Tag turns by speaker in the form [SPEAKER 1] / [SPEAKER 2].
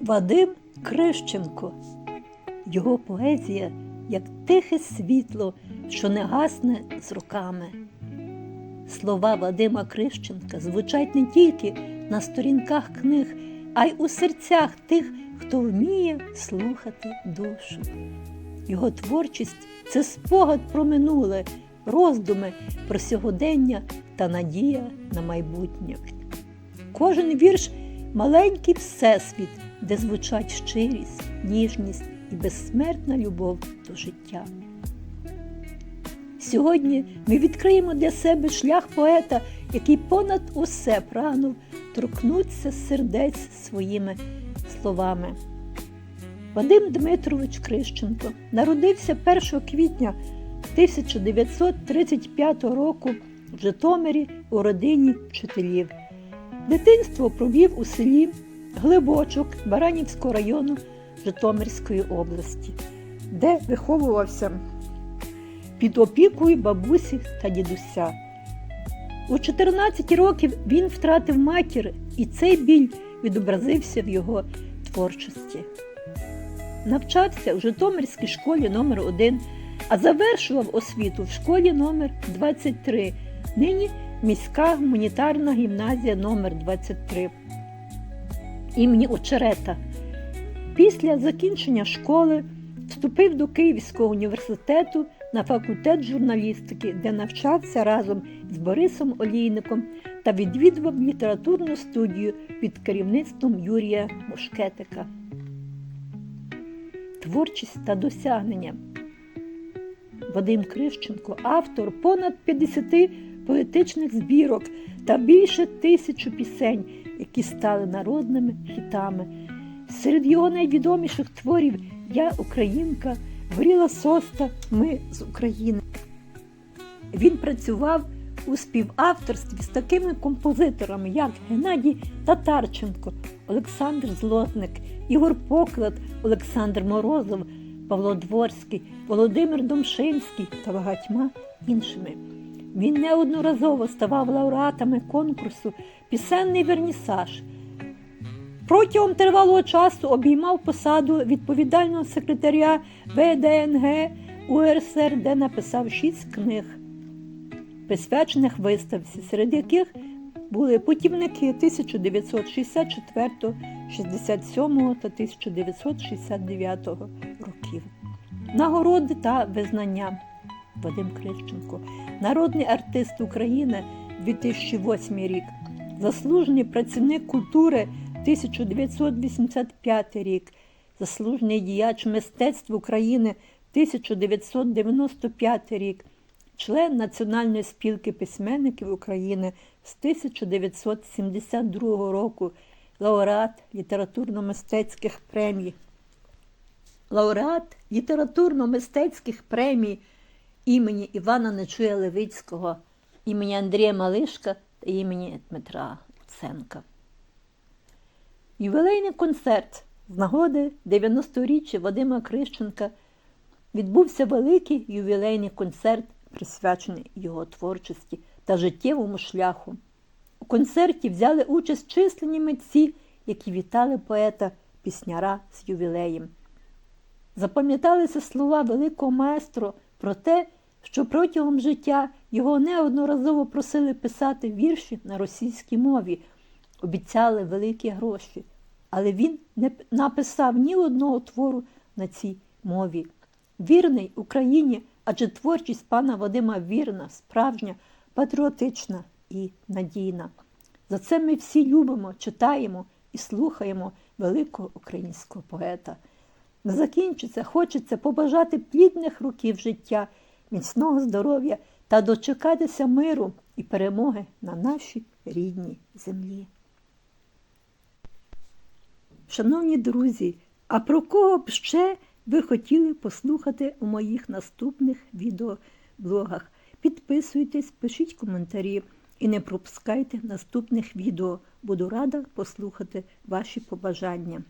[SPEAKER 1] Вадим Крищенко. Його поезія як тихе світло, що не гасне з роками. Слова Вадима Крищенка звучать не тільки на сторінках книг, а й у серцях тих, хто вміє слухати душу. Його творчість це спогад про минуле, роздуми про сьогодення та надія на майбутнє. Кожен вірш маленький всесвіт, де звучать щирість, ніжність і безсмертна любов до життя. Сьогодні ми відкриємо для себе шлях поета, який понад усе прагнув торкнутися сердець своїми словами. Вадим Дмитрович Крищенко народився 1 квітня 1935 року в Житомирі у родині вчителів. Дитинство провів у селі Глибочок Баранівського району Житомирської області, де виховувався під опікою бабусі та дідуся. У 14 років він втратив матір, і цей біль відобразився в його творчості. Навчався в Житомирській школі номер 1 а завершував освіту в школі номер 23 нині міська гуманітарна гімназія номер 23 імені Очерета. Після закінчення школи вступив до Київського університету на факультет журналістики, де навчався разом з Борисом Олійником та відвідував літературну студію під керівництвом Юрія Мушкетика. Творчість та досягнення. Вадим Крищенко автор понад 50 поетичних збірок та більше тисячу пісень, які стали народними хітами. Серед його найвідоміших творів Я Українка, Горіла соста, Ми з України. Він працював у співавторстві з такими композиторами, як Геннадій Татарченко, Олександр Злотник, Ігор Поклад, Олександр Морозов, Павло Дворський, Володимир Домшинський та багатьма іншими. Він неодноразово ставав лауреатами конкурсу Пісенний вернісаж. Протягом тривалого часу обіймав посаду відповідального секретаря ВДНГ УРСР, де написав шість книг, присвячених виставці, серед яких були путівники 1964, 67 та 1969 років. Нагороди та визнання Вадим Крищенко, народний артист України 2008 рік, заслужений працівник культури 1985 рік, заслужений діяч мистецтв України 1995 рік, член Національної спілки письменників України з 1972 року, лауреат літературно-мистецьких премій. Лауреат літературно-мистецьких премій імені Івана Нечуя Левицького, імені Андрія Малишка та імені Дмитра Луценка. Ювілейний концерт з нагоди 90-річчя Вадима Крищенка відбувся великий ювілейний концерт, присвячений його творчості та життєвому шляху. У концерті взяли участь численні митці, які вітали поета пісняра з ювілеєм. Запам'яталися слова великого маестро про те, що протягом життя його неодноразово просили писати вірші на російській мові, обіцяли великі гроші, але він не написав ні одного твору на цій мові. Вірний Україні, адже творчість пана Вадима вірна, справжня, патріотична і надійна. За це ми всі любимо, читаємо і слухаємо великого українського поета. Закінчиться, хочеться побажати плідних років життя, міцного здоров'я та дочекатися миру і перемоги на нашій рідній землі. Шановні друзі, а про кого б ще ви хотіли послухати у моїх наступних відеоблогах? Підписуйтесь, пишіть коментарі і не пропускайте наступних відео. Буду рада послухати ваші побажання.